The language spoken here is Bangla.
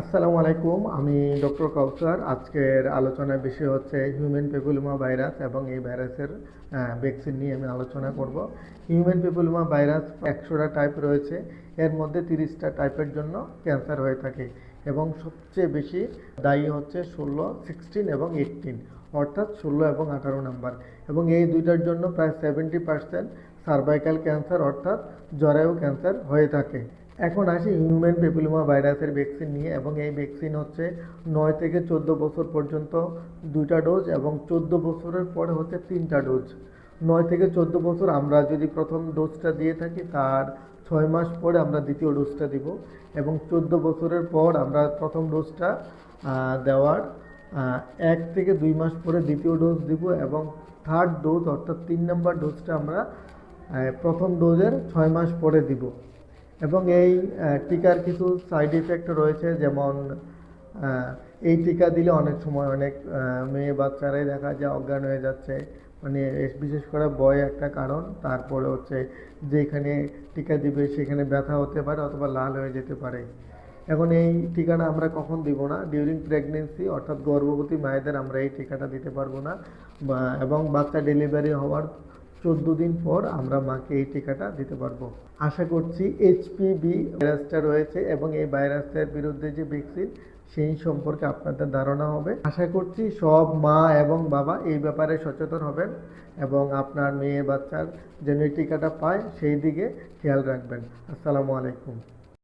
আসসালামু আলাইকুম, আমি ডক্টর কাউসার। আজকের আলোচনার বিষয় হচ্ছে হিউম্যান পেপুলোমা ভাইরাস এবং এই ভাইরাসের ভ্যাকসিন নিয়ে আমি আলোচনা করব। হিউম্যান পেপুলোমা ভাইরাস একশোটা টাইপ রয়েছে, এর মধ্যে তিরিশটা টাইপের জন্য ক্যান্সার হয়ে থাকে এবং সবচেয়ে বেশি দায়ী হচ্ছে ষোলো সিক্সটিন এবং এইটিন অর্থাৎ ষোলো এবং আঠারো নাম্বার। এবং এই দুইটার জন্য প্রায় সেভেন্টি পার্সেন্ট সার্ভাইকাল ক্যান্সার অর্থাৎ জরায়ু ক্যান্সার হয়ে থাকে। এখন আসি হিউম্যান পেপিলোমা ভাইরাসের ভ্যাকসিন নিয়ে এবং এই ভ্যাকসিন হচ্ছে নয় থেকে চোদ্দ বছর পর্যন্ত দুইটা ডোজ এবং চোদ্দ বছরের পরে হচ্ছে তিনটা ডোজ নয় থেকে চোদ্দ বছর আমরা যদি প্রথম ডোজটা দিয়ে থাকি, তার ছয় মাস পরে আমরা দ্বিতীয় ডোজটা দিব এবং চোদ্দ বছরের পর আমরা প্রথম ডোজটা দেওয়ার এক থেকে দুই মাস পরে দ্বিতীয় ডোজ দিব এবং থার্ড ডোজ অর্থাৎ তিন নম্বর ডোজটা আমরা প্রথম ডোজের ছয় মাস পরে দিব। এবং এই টিকার কিছু সাইড ইফেক্ট রয়েছে, যেমন এই টিকা দিলে অনেক সময় অনেক মেয়ে বাচ্চারাই দেখা যায় অজ্ঞান হয়ে যাচ্ছে। মানে বিশেষ করে বয় একটা কারণ। তারপরে হচ্ছে যেখানে টিকা দিবে সেখানে ব্যথা হতে পারে অথবা লাল হয়ে যেতে পারে। এখন এই টিকাটা আমরা কখন দিব না? ডিউরিং প্রেগনেন্সি অর্থাৎ গর্ভবতী মায়েদের আমরা এই টিকাটা দিতে পারব না। এবং বাচ্চা ডেলিভারি হওয়ার চোদ্দ দিন পর আমরা মাকে এই টিকাটা দিতে পারব। আশা করছি এইচপিভি ভাইরাসটা রয়েছে এবং এই ভাইরাসটার বিরুদ্ধে যে ভ্যাকসিন সেই সম্পর্কে আপনাদের ধারণা হবে। আশা করছি সব মা এবং বাবা এই ব্যাপারে সচেতন হবেন এবং আপনার মেয়ে বাচ্চার যেন টিকাটা পায়, সেই দিকে খেয়াল রাখবেন। আসসালামু আলাইকুম।